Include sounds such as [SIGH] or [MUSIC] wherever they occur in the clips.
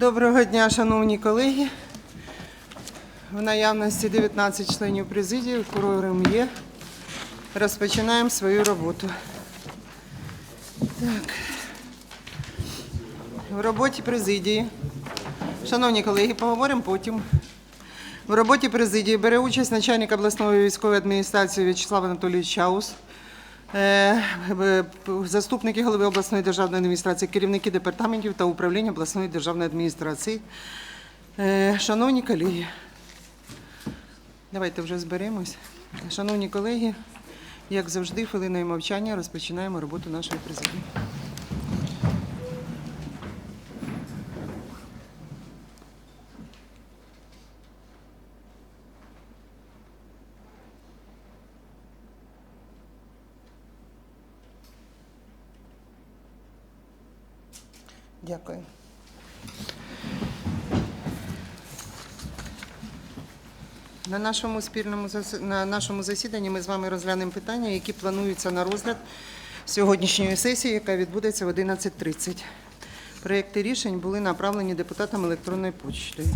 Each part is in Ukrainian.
Доброго дня, шановні колеги. В наявності 19 членів президії, курором є. Розпочинаємо свою роботу. Так. В роботі президії. Шановні колеги, поговоримо потім. В роботі президії бере участь начальник обласної військової адміністрації В'ячеслав Анатолійович Чаус, заступники голови обласної державної адміністрації, керівники департаментів та управління обласної державної адміністрації. Е, Шановні колеги, давайте вже зберемось. Шановні колеги, як завжди, хвилиною мовчання розпочинаємо роботу нашої президії. Дякую. На нашому спільному зас- на нашому засіданні ми з вами розглянемо питання, які плануються на розгляд сьогоднішньої сесії, яка відбудеться в 11.30. Проекти рішень були направлені депутатам електронною почтою.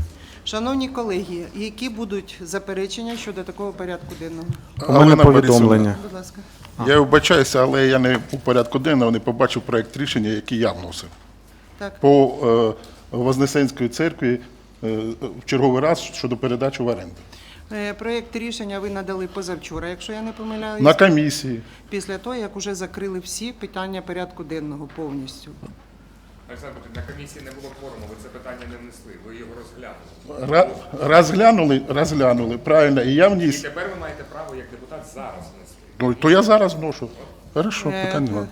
Шановні колеги, які будуть заперечення щодо такого порядку денного? У мене повідомлення. Будь ласка. Я вибачаюся, але я не у порядку денного не побачив проект рішення, який я вносив. Так. По е, Вознесенської церкві е, в черговий раз щодо передачі в оренду. Е, Проект рішення ви надали позавчора, якщо я не помиляюсь. На комісії. після того, як вже закрили всі питання порядку денного повністю. Олександр, на комісії не було кворуму, ви це питання не внесли, ви його розглянули. Ра- Розглянули, розглянули, правильно, і я І тепер ви маєте право як депутат зараз внести. Ну, то я зараз вношу. Хорошо. Ну,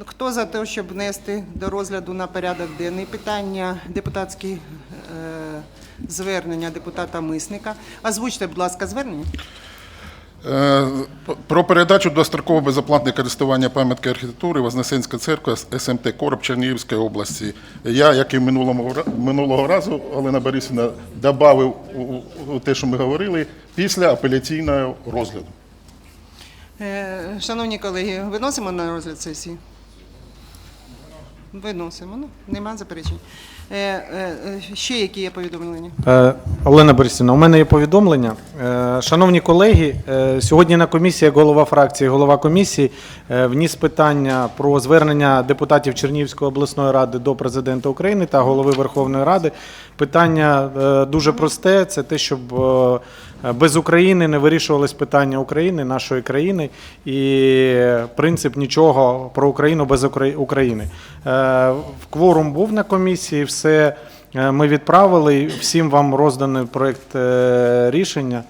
Хто за те, щоб внести до розгляду на порядок денний питання депутатські е, звернення депутата Мисника? Озвучте, будь ласка, звернення. Е, Про передачу достроково безоплатне користування пам'ятки архітектури Вознесенська церква СМТ Короб Чернігівської області. Я, як і минулого, минулого разу, Олена Борисівна, додав у те, що ми говорили, після апеляційного розгляду. Е, Шановні колеги, виносимо на розгляд сесії? Виносимо. Ну, нема заперечень. Е, е, е, Ще які є повідомлення? Е, Олена Борисівна, у мене є повідомлення. Е, Шановні колеги, е, сьогодні на комісії голова фракції, голова комісії е, вніс питання про звернення депутатів Чернігівської обласної ради до президента України та голови Верховної Ради. Питання е, дуже просте: це те, щоб е, без України не вирішувались питання України, нашої країни, і принцип нічого про Україну без України. Е, Кворум був на комісії, все е, ми відправили. Всім вам розданий проект е, рішення.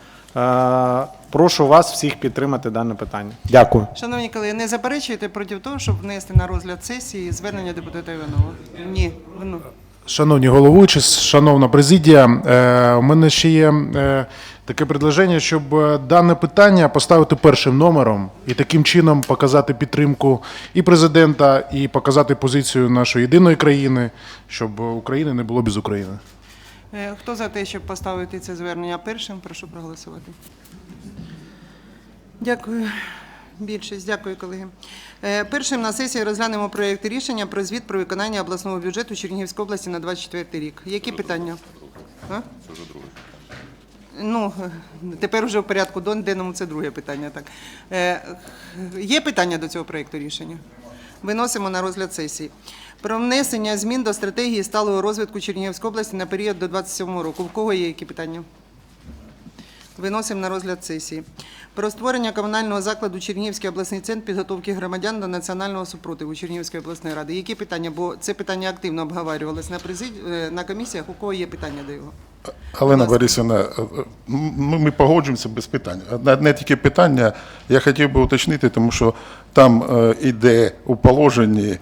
Прошу вас всіх підтримати дане питання. Дякую. Шановні колеги, не заперечуєте проти того, щоб внести на розгляд сесії звернення депутата Іванова? Ні. Шановні головуючі, шановна президія, е, у мене ще є е, таке предложення, щоб е, дане питання поставити першим номером і таким чином показати підтримку і президента, і показати позицію нашої єдиної країни, щоб України не було без України. Е, Хто за те, щоб поставити це звернення першим, прошу проголосувати. Дякую. Більшість, дякую, колеги. Е, Першим на сесії розглянемо проєкт рішення про звіт про виконання обласного бюджету Чернігівської області на 24 рік. Які питання? А? Це вже друге. Ну, тепер вже в порядку денному це друге питання. Так. Е, Є питання до цього проєкту рішення? Виносимо на розгляд сесії. Про внесення змін до стратегії сталого розвитку Чернігівської області на період до 27 року. В кого є які питання? Виносимо на розгляд сесії. Про створення комунального закладу Чернігівський обласний центр підготовки громадян до національного супротиву Чернігівської обласної ради. Які питання? Бо це питання активно обговорювалось на президі... е, на комісіях. У кого є питання до його? Олена. Борисівна, е, е, ми, погоджуємося без питань. Одне, тільки питання я хотів би уточнити, тому що там е, іде у положенні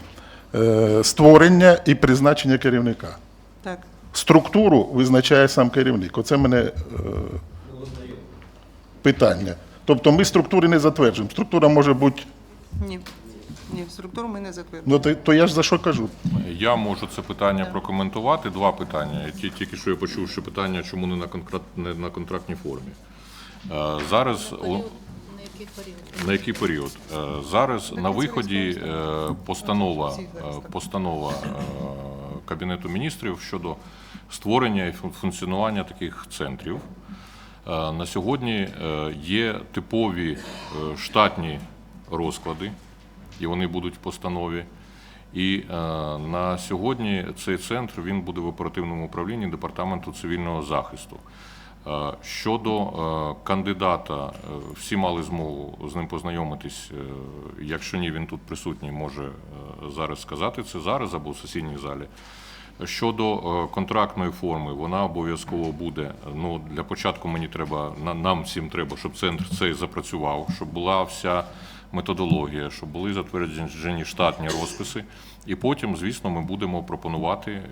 створення і призначення керівника. Так. Структуру визначає сам керівник. Оце мене питання. Тобто ми структури не затверджуємо. Структура може бути, Ні. Ні, структуру ми не затвердили. ну то, то я ж за що кажу. Я можу це питання прокоментувати. Два питання. Ті- Тільки що я почув, що питання, чому не на контракт не на контрактній формі. Е, Зараз На який період? на який період? Е, Зараз на виході е, постанова, е, постанова е, Кабінету міністрів щодо створення і функціонування таких центрів. Е, На сьогодні е, є типові е, штатні розклади, і вони будуть в постанові. І на сьогодні цей центр він буде в оперативному управлінні департаменту цивільного захисту. Щодо кандидата, всі мали змогу з ним познайомитись. Якщо ні, він тут присутній, може зараз сказати це зараз або в сесійній залі. Щодо е, контрактної форми, вона обов'язково буде. Ну для початку мені треба на- нам всім треба, щоб центр цей запрацював, щоб була вся методологія, щоб були затверджені штатні розписи. І потім, звісно, ми будемо пропонувати е,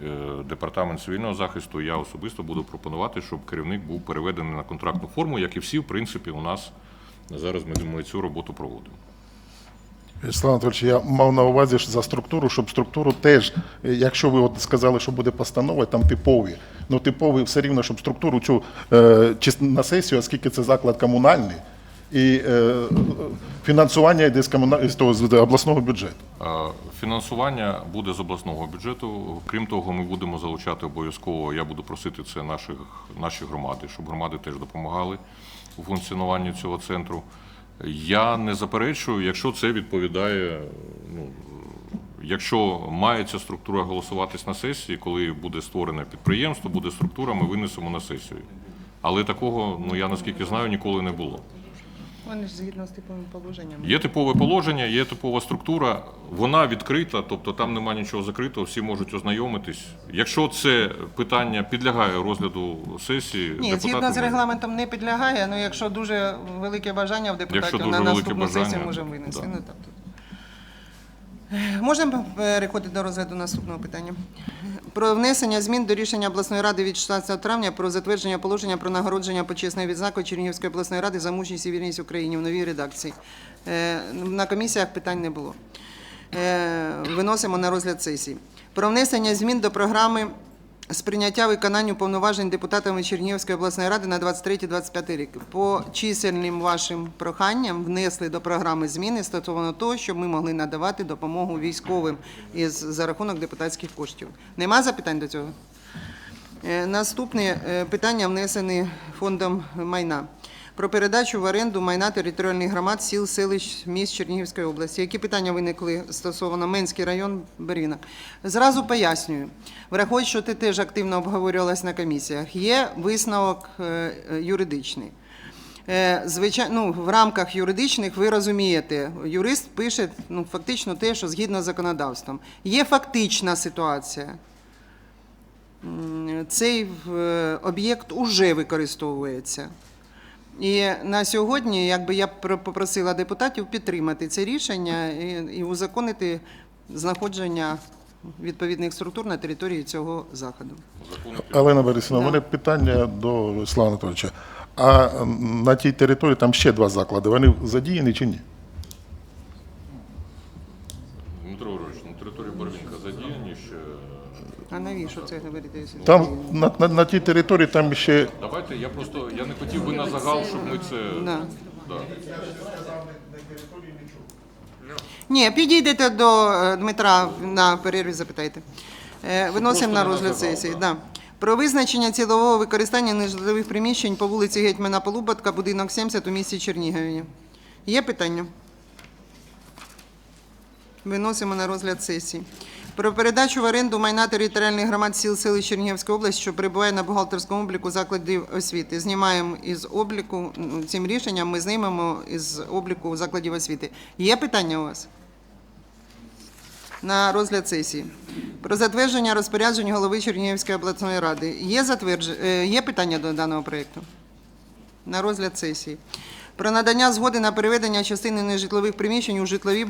департамент цивільного захисту. Я особисто буду пропонувати, щоб керівник був переведений на контрактну форму, як і всі, в принципі, у нас зараз ми цю роботу проводимо. Вячеслав Анатольович, я мав на увазі за структуру, щоб структуру теж, е, якщо ви от сказали, що буде постанова, там типові. Ну типові все рівно, щоб структуру цю е, чи на сесію, оскільки це заклад комунальний, і е, фінансування йде з, комуна... з, того, з обласного бюджету. Фінансування буде з обласного бюджету. Крім того, ми будемо залучати обов'язково. Я буду просити це наших наші громади, щоб громади теж допомагали у функціонуванні цього центру. Я не заперечую, якщо це відповідає. Ну якщо має ця структура голосуватись на сесії, коли буде створене підприємство, буде структура, ми винесемо на сесію. Але такого, ну я наскільки знаю, ніколи не було. Вони ж згідно з типовими положеннями. Є типове положення, є типова структура, вона відкрита, тобто там немає нічого закритого, всі можуть ознайомитись. Якщо це питання підлягає розгляду сесії, Ні, депутати згідно з можуть- регламентом не підлягає, але якщо дуже велике бажання в депутатів Якщо на дуже велике наступну бажання, сесію можемо винести. да. Ну, так, тут. Е, Можемо переходити до розгляду наступного питання. Про внесення змін до рішення обласної ради від 16 травня про затвердження положення про нагородження почесної відзнаки Чернігівської обласної ради за мужність і вірність Україні в новій редакції. Е, На комісіях питань не було. Е, Виносимо на розгляд сесії. Про внесення змін до програми сприйняття виконанню повноважень депутатами Чернігівської обласної ради на 23-25 рік. По чисельним вашим проханням внесли до програми зміни стосовно того, щоб ми могли надавати допомогу військовим із за рахунок депутатських коштів. Нема запитань до цього? Е, Наступне е, питання внесене фондом майна. Про передачу в оренду майна територіальних громад сіл, селищ, міст Чернігівської області. Які питання виникли стосовно Менський район, Берінок? Зразу пояснюю. Враховуючи, що ти теж активно обговорювалась на комісіях, є висновок е, юридичний. Е, Звичайно, ну, в рамках юридичних ви розумієте, юрист пише ну, фактично те, що згідно з законодавством. Є фактична ситуація. Цей е, об'єкт уже використовується. І на сьогодні, якби я пр- попросила депутатів підтримати це рішення і, і узаконити знаходження відповідних структур на території цього заходу. Олена Борисовна, у Да. мене питання до Слава Анатолійовича. А на тій території там ще два заклади. Вони задіяні чи ні? Дмитро Григорович, на території Барвінка задіяні ще. А навіщо це говорити? якщо Там на, на, на тій території там ще Давайте я просто я не хотів би на загал, щоб ми це. Да. Да. Ні, підійдете до е, Дмитра на перерві, запитайте. Е, Виносимо на розгляд сесії. Да. Про визначення цілового використання нежитлових приміщень по вулиці Гетьмана Полуботка, будинок 70 у місті Чернігові. Є питання? Виносимо на розгляд сесії. Про передачу в оренду майна територіальних громад сіл селищ Чернігівської області, що перебуває на бухгалтерському обліку закладів освіти. Знімаємо із обліку цим рішенням. Ми знімемо із обліку закладів освіти. Є питання у вас? На розгляд сесії. Про затвердження розпоряджень голови Чернігівської обласної ради. Є, затвердж... е, Є питання до даного проєкту? На розгляд сесії. Про надання згоди на переведення частини нежитлових приміщень у житлові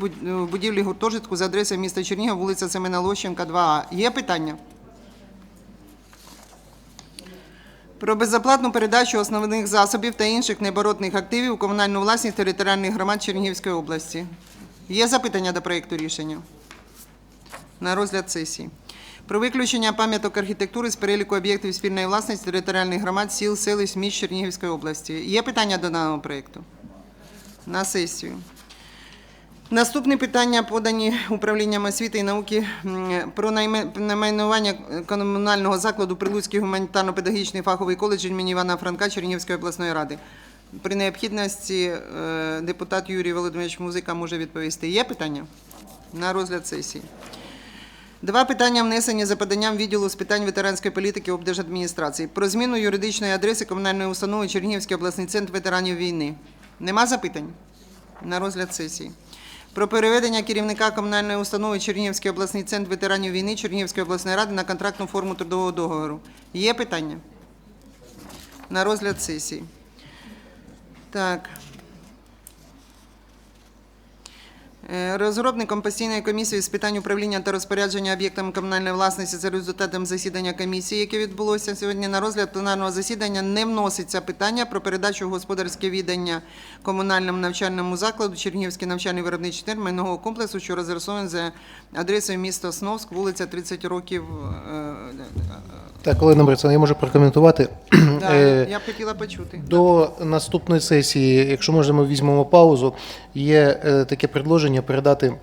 будівлі гуртожитку за адресою міста Чернігів, вулиця Семена Лощенка, 2А. Є питання? Про безоплатну передачу основних засобів та інших необоротних активів у комунальну власність територіальних громад Чернігівської області. Є запитання до проєкту рішення? На розгляд сесії. Про виключення пам'яток архітектури з переліку об'єктів спільної власності територіальних громад, сіл, селищ, міст Чернігівської області. Є питання до даного проєкту? На сесію. Наступне питання подані управлінням освіти і науки про найменування комунального закладу Прилуцький гуманітарно-педагогічний фаховий коледж імені Івана Франка Чернігівської обласної ради. При необхідності е, депутат Юрій Володимирович Музика може відповісти. Є питання на розгляд сесії? Два питання внесені за поданням відділу з питань ветеранської політики облдержадміністрації про зміну юридичної адреси комунальної установи Чернігівський обласний центр ветеранів війни. Нема запитань? На розгляд сесії. Про переведення керівника комунальної установи Чернігівський обласний центр ветеранів війни Чернігівської обласної ради на контрактну форму трудового договору. Є питання? На розгляд сесії. Так. Е, Розробником постійної комісії з питань управління та розпорядження об'єктами комунальної власності за результатом засідання комісії, яке відбулося сьогодні на розгляд пленарного засідання, не вноситься питання про передачу в господарське віддання комунальному навчальному закладу Чернігівський навчальний виробничий центр майнового комплексу, що розрисований за адресою міста Сновськ, вулиця 30 років. е, Так, Олена Борисовна, я можу прокоментувати. да, Е, Я б хотіла почути. До наступної сесії, якщо можемо, візьмемо паузу. Є е, таке предложення передати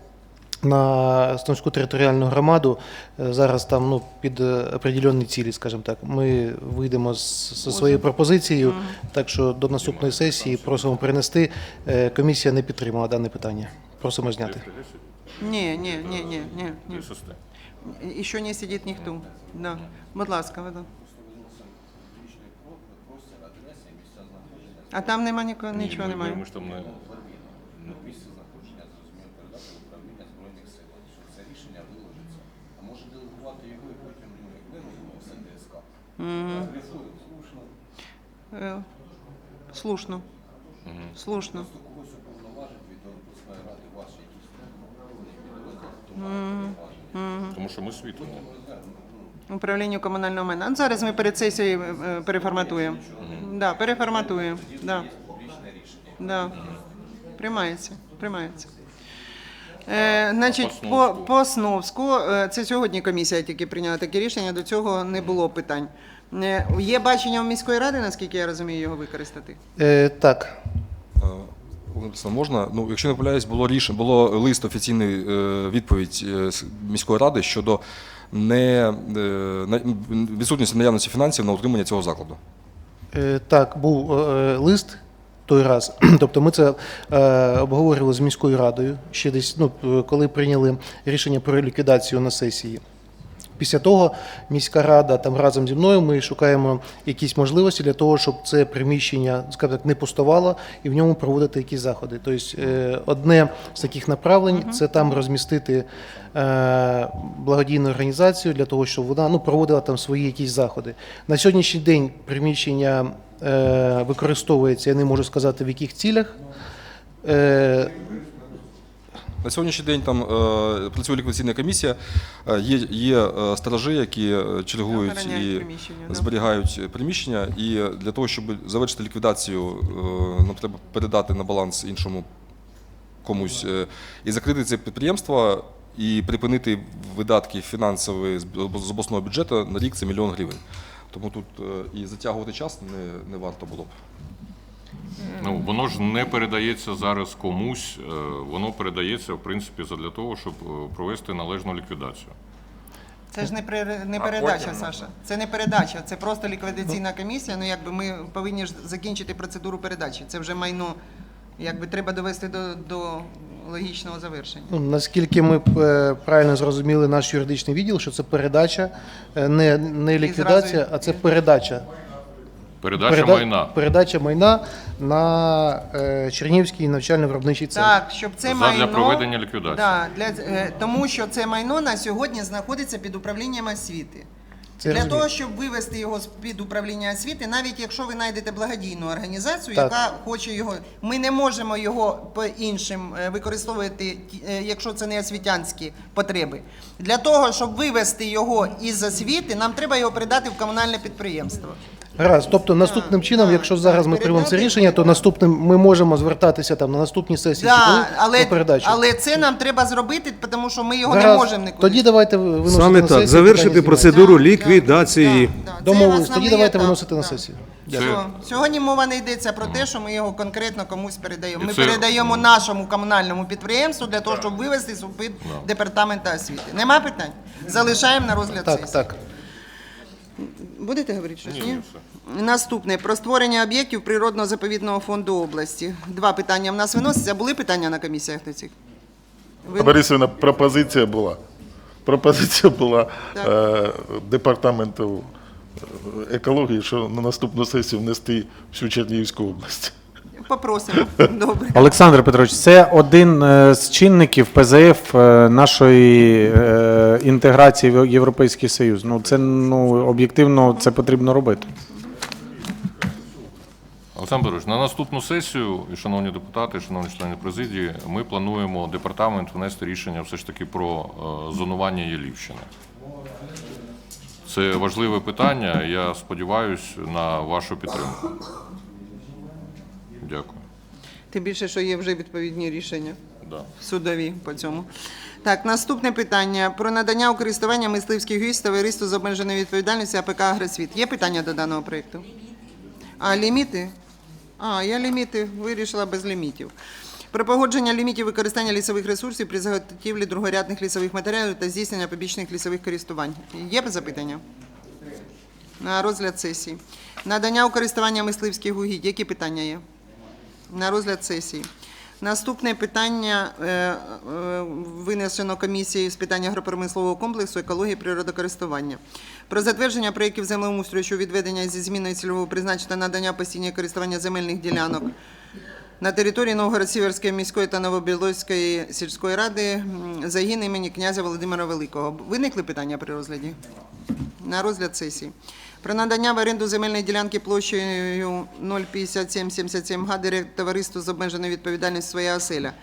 на Стонську територіальну громаду. Е, Зараз там ну, під е, определенні цілі, скажімо так. Ми вийдемо з зі своєю пропозицією, так що до наступної сесії просимо перенести. Е, Комісія не підтримала дане питання. Просимо зняти. Ні, ні, ні, ні, ні, ні. Ще не сидить ніхто. Да. Будь ласка, Вода. А там нема Е, Слушно. Слушно. Тому що ми світло. Управлінню комунального майна. Ну, Зараз ми перед сесією е, переформатуємо. Да, переформатуємо. Да. Да. Приймається. Приймається. Е, значить, по, по Сновську, е, це сьогодні комісія тільки прийняла таке рішення, до цього не було питань. Е, є бачення у міської ради, наскільки я розумію, його використати? Е, Так, Е, Олена Олександровна, можна? Ну, якщо не помиляюсь, було рішення, було лист офіційний е, відповідь е, з міської ради щодо не, е, на- відсутності наявності фінансів на утримання цього закладу. Е, Так, був е, лист той раз. [CLEARS THROAT] Тобто ми це е, обговорювали з міською радою ще десь, ну, коли прийняли рішення про ліквідацію на сесії. Після того міська рада там разом зі мною ми шукаємо якісь можливості для того, щоб це приміщення, скажімо так, не пустувало і в ньому проводити якісь заходи. Тобто е, одне з таких направлень це там розмістити е, благодійну організацію для того, щоб вона ну, проводила там свої якісь заходи. На сьогоднішній день приміщення використовується, я не можу сказати в яких цілях. Е, На сьогоднішній день там е, працює ліквідаційна комісія, е, є, є е, сторожі, які е, чергують і зберігають приміщення. І для того, щоб завершити ліквідацію, е, нам треба передати на баланс іншому комусь е, і закрити це підприємство і припинити видатки фінансові з обласного бюджету на рік це мільйон гривень. Тому тут е, і затягувати час не, не варто було б. Ну, воно ж не передається зараз комусь, е, воно передається, в принципі, для того, щоб е, провести належну ліквідацію. Це ж не, пере- не передача, потім? Саша. Це не передача, це просто ліквідаційна комісія. Ну, якби ми повинні ж закінчити процедуру передачі. Це вже майно, якби треба довести до, до логічного завершення. Ну, наскільки ми е, правильно зрозуміли наш юридичний відділ, що це передача, е, не, не ліквідація, зразу- а це передача. Передача Переда- майна. Передача майна на е, Чернігівський навчально-виробничий центр. Так, щоб це Задля майно... проведення ліквідації. Да, для, е, тому що це майно на сьогодні знаходиться під управлінням освіти. Це Для розумію. того, щоб вивести його з під управління освіти, навіть якщо ви знайдете благодійну організацію, Так. яка хоче його, ми не можемо його по іншим е, використовувати, ті- е, якщо це не освітянські потреби. Для того, щоб вивести його із освіти, нам треба його передати в комунальне підприємство. Гаразд. Тобто наступним чином, да, якщо зараз ми приймемо це рішення, то наступним ми можемо звертатися там на наступній сесії чи коли Да, але, про передачу. але це нам треба зробити, тому що ми його не Гаразд. можемо нікуди. Тоді давайте виносити Саме на так, сесію. завершити питання процедуру Да, ліквідації. да, да, да. Домовились. Тоді давайте етап. виносити на сесію. Все. Сьогодні мова не йдеться про те, що ми його конкретно комусь передаємо. І Ми це- передаємо нашому комунальному підприємству для того, щоб вивести супит департаменту освіти. Нема питань? Залишаємо на розгляд Так, сесії. так. Будете говорити щось? Ні? Наступне про створення об'єктів природного заповідного фонду області. Два питання в нас виносяться. Були питання на комісіях на цих? Ви- Борисовна, пропозиція була. Пропозиція була е, департаменту е, екології, що на наступну сесію внести всю Чернігівську область. Попросимо. Добре. Олександр Петрович, це один е, з чинників ПЗФ е, нашої е, інтеграції в Європейський Союз. Ну це ну об'єктивно це потрібно робити. Олександр Петрович, на наступну сесію, шановні депутати, шановні члени президії, ми плануємо департамент внести рішення все ж таки про зонування Єлівщини. Це важливе питання. Я сподіваюся на вашу підтримку. Дякую. Тим більше, що є вже відповідні рішення. Да. судові по цьому. Так, наступне питання про надання у користування мисливських гість товариству з обмеженою відповідальністю АПК «Агросвіт». Є питання до даного проєкту? А, ліміти? А, я ліміти вирішила без лімітів. Про погодження лімітів використання лісових ресурсів при заготівлі другорядних лісових матеріалів та здійснення побічних лісових користувань. Є запитання? На розгляд сесії. Надання у користування мисливських угідь. Які питання є? На розгляд сесії. Наступне питання е, е, винесено комісією з питань агропромислового комплексу, екології, природокористування. Про затвердження проєктів землеустрою щодо відведення зі зміною цільового призначення надання постійного користування земельних ділянок на території Новгород-Сіверської міської та Новобілозької сільської ради загін імені князя Володимира Великого. Виникли питання при розгляді? на розгляд сесії. Про надання в оренду земельної ділянки площею 05777 га директ- товариству з обмеженою відповідальністю своя оселя.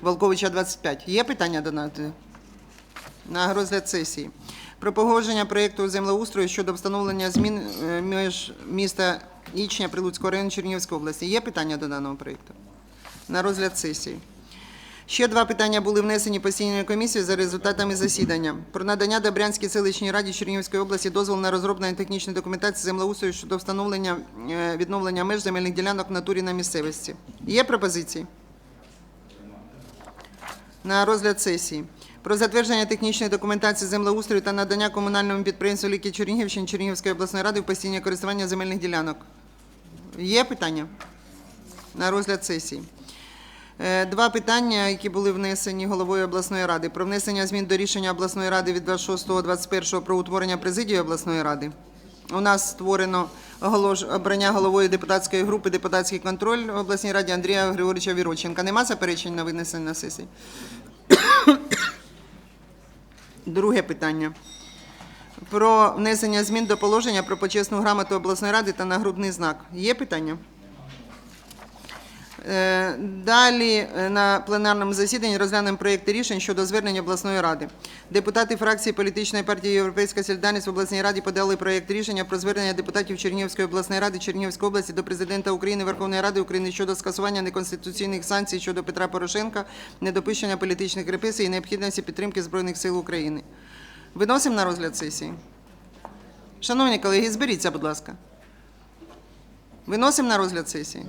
Волковича 25. Є питання до? На розгляд сесії. Про погодження проєкту землеустрою щодо встановлення змін е, між міста Ічня Прилуцького району Чернігівської області. Є питання до даного проєкту? На розгляд сесії. Ще два питання були внесені постійною комісією за результатами засідання. Про надання Добрянській селищній раді Чернігівської області дозволу на розроблення технічної документації землеустрою щодо встановлення е, відновлення меж земельних ділянок в натурі на місцевості. Є пропозиції? На розгляд сесії. Про затвердження технічної документації землеустрою та надання комунальному підприємству Ліки Чернігівщини Чернігівської обласної ради в постійне користування земельних ділянок. Є питання? На розгляд сесії. Е, Два питання, які були внесені головою обласної ради. Про внесення змін до рішення обласної ради від 26.21 про утворення президії обласної ради. У нас створено обрання головою депутатської групи депутатський контроль в обласній раді Андрія Григоровича Віроченка. Нема заперечень на винесення на сесії? [COUGHS] Друге питання. Про внесення змін до положення про почесну грамоту обласної ради та нагрудний знак. Є питання? Е, Далі е, на пленарному засіданні розглянемо проєкти рішень щодо звернення обласної ради. Депутати фракції політичної партії Європейська солідарність в обласній раді подали проєкт рішення про звернення депутатів Чернігівської обласної ради Чернігівської області до президента України Верховної Ради України щодо скасування неконституційних санкцій щодо Петра Порошенка, недопущення політичних репресій і необхідності підтримки Збройних сил України. Виносимо на розгляд сесії. Шановні колеги, зберіться, будь ласка. Виносимо на розгляд сесії.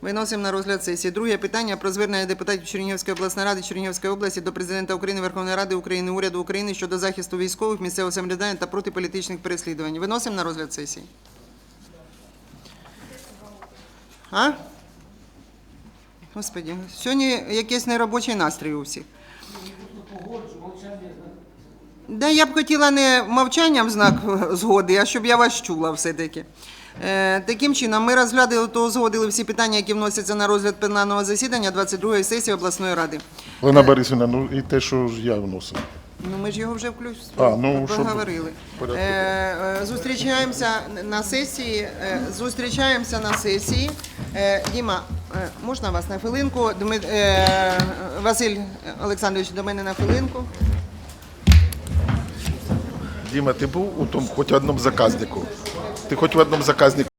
Виносимо на розгляд сесії. Друге питання про звернення депутатів Чернігівської обласної ради Чернігівської області до президента України, Верховної Ради України, уряду України щодо захисту військових, місцевого самоврядування та проти політичних переслідувань. Виносимо на розгляд сесії. А? Господи, сьогодні якийсь неробочий настрій у всіх. Да, я б хотіла не мовчанням знак [LAUGHS] згоди, а щоб я вас чула все-таки. Е, таким чином, ми розглядали та узгодили всі питання, які вносяться на розгляд пленарного засідання 22-ї сесії обласної ради. Олена Борисівна, ну і те, що ж я вносив. Ну, ми ж його вже включ... А, ну, щоб- поговорили. Е, е, зустрічаємося на сесії. Е, зустрічаємося на сесії. Е, Діма, е, можна вас на хвилинку? Дмит... Е, Василь Олександрович, до мене на хвилинку. Діма, ти був у тому хоч одному заказнику? Ти хоч в одному заказнику